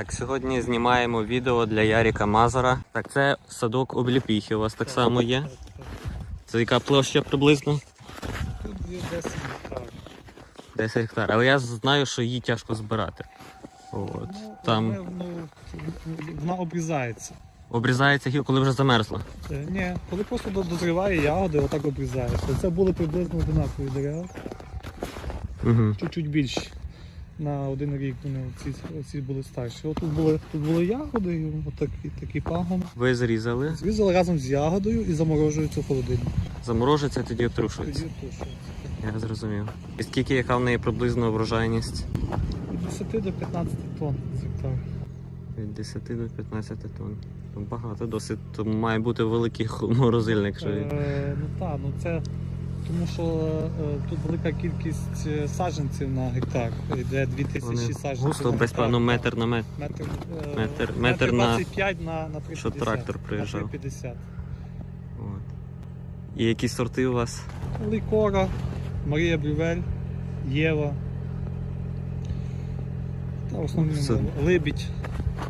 Так, сьогодні знімаємо відео для Яріка Мазара. Так, це садок обліпіхи у вас так само є. Це яка площа приблизно? Тут є 10 гектар. 10 гектар. Але я знаю, що її тяжко збирати. От. Ну, Там вона обрізається. обрізається гіл, коли вже замерзла. Е, Ні, коли просто до- дозріває ягоди, отак обрізається. Це були приблизно одинакові дерева, Угу. чуть-чуть більші. На один рік вони оці, оці були старші. От тут були, тут були ягоди, і отакі, такі пагон. Ви зрізали, Зрізали разом з ягодою і заморожуються в холодильник. заморожиться, тоді Тоді обтрушується. Я зрозумів. І скільки яка в неї приблизно врожайність? Від 10 до 15 тонн з гектара. Від 10 до 15 тонн. Багато досить. Має бути великий морозильник. Що... Е, ну так, ну це тому що е, тут велика кількість е, саджанців на гектар. Йде 2000 Вони саджанців. густо, гектар. певно метр на метр. Метр, е, Метр- метр на- 25 на, на 350. щоб трактор приїжджав. На 350. От. І які сорти у вас? Лікора, Марія Брювель, Єва. Та в основному. Либідь.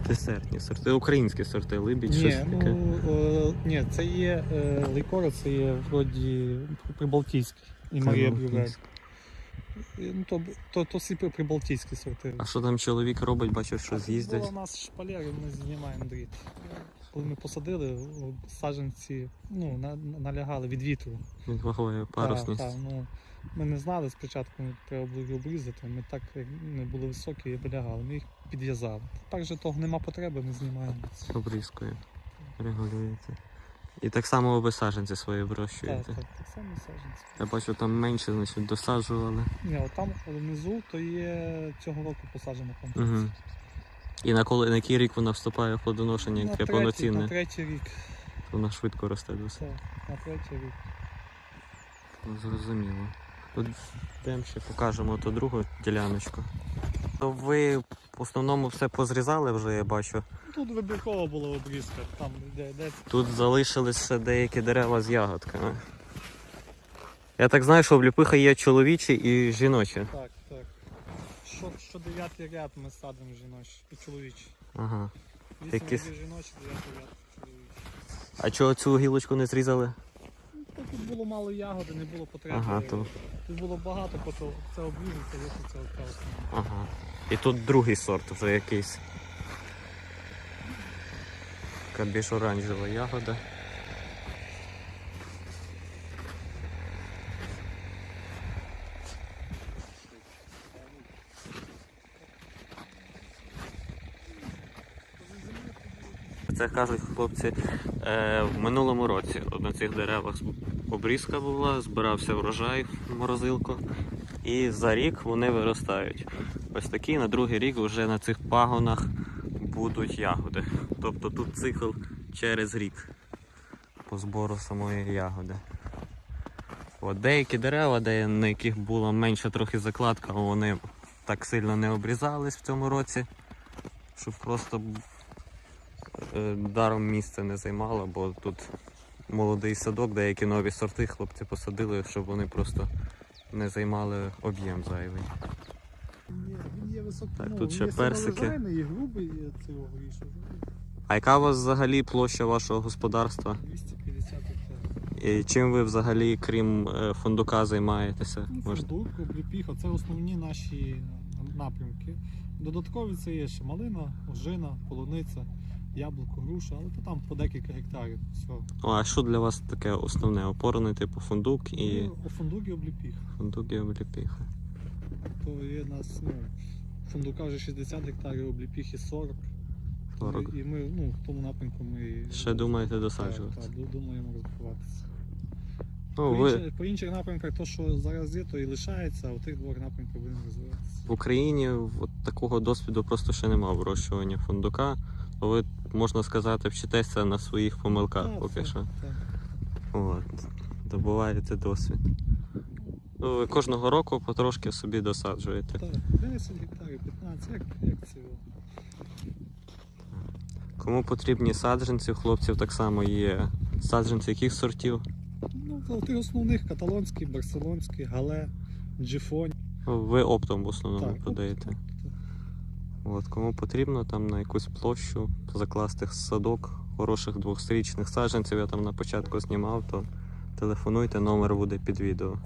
Десертні сорти, українські сорти, либідь, щось таке. ну, е, ні, це є е, лікора, це є вроді прибалтійський. І Марія Брювель. Ну, то, то, то всі при- прибалтійські сорти. А що там чоловік робить, бачив, що Була з'їздять. у нас шпалери, ми знімаємо дріт. Коли ми посадили, о, саджанці ну, на, налягали від вітру. Від вагою парусність. Так, так, ну, ми не знали спочатку, треба було їх обрізати. Ми так як не були високі і лягали, ми їх підв'язали. Так же того нема потреби, ми знімаємо. Обрізкою. Регулюєте. І так само ви саджанці свої Так, вирощуєте. так, так само саджанці. Я бачу, там менше, значить, досаджували. Ні, от там внизу то є цього року посаджена Угу. І на коли на який рік вона вступає в плодоношення, На яке повноцінне, на третій рік. вона швидко росте досить. Так, на третій рік. Ну, Зрозуміло. Тут йдемо ще покажемо ту другу діляночку. То ви в основному все позрізали вже, я бачу. Тут вибіркова була обрізка, там де, де Тут залишились ще деякі дерева з ягодками. Я так знаю, що обліпиха є чоловічі і жіночі. Так, так. Що, що дев'ятий ряд ми садимо жіночі і чоловічі. Ага. Вісім Якісь- жіночі, дев'ятий ряд чоловічі. А чого цю гілочку не зрізали? Ну, тут було мало ягоди, не було потреби. Ага, то. Тут було багато, потім це обрізати, вийшло це основне. Ага. І тут другий сорт вже якийсь. Така більш оранжева ягода. Це кажуть хлопці, е, в минулому році на цих деревах обрізка була, збирався врожай в морозилку. І за рік вони виростають. Ось такі на другий рік вже на цих пагонах будуть ягоди. Тобто тут цикл через рік по збору самої ягоди. От деякі дерева, де, на яких була менша трохи закладка, вони так сильно не обрізались в цьому році, щоб просто е, даром місце не займало, бо тут молодий садок, деякі нові сорти хлопці посадили, щоб вони просто не займали об'єм зайвий. Високий. Так, ну, тут ще персики. і грубий цього горішу. А яка у вас взагалі площа вашого господарства? 250 гектарів. І чим ви взагалі, крім е, фундука, займаєтеся? Ну, фундук, обліпіха, це основні наші напрямки. Додаткові це є ще малина, ожина, полуниця, яблуко, груша, але то там по декілька гектарів всього. А що для вас таке основне? Опорний типу фундук і Ну, фундук і обліпіха. фундук і обліпіха. То є нас, ну, фундука вже 60 гектарів, обліпіхи 40. 40. І ми ну, в тому напрямку ми Ще думаєте так, досаджувати? так, ду- думаємо розвиватися. Ну, по, ви інших, по інших напрямках, то, що зараз є, то і лишається, а у тих двох напрямках будемо розвиватися. в Україні от такого досвіду просто ще немає вирощування фундука. Ви, можна сказати, вчитеся на своїх помилках Так, поки так, що. так. От, добуваєте досвід. Ну, ви кожного року потрошки собі досаджуєте. Так, 10 гектарів, 15, як, як це. Кому потрібні саджанці, у хлопців так само є саджанці яких сортів? Ну, то тих основних каталонський, барселонський, гале, джифонь. Ви оптом в основному Так, продаєте. оптом, От, кому потрібно там на якусь площу закласти садок хороших двохстрічних саджанців, я там на початку знімав, то телефонуйте, номер буде під відео.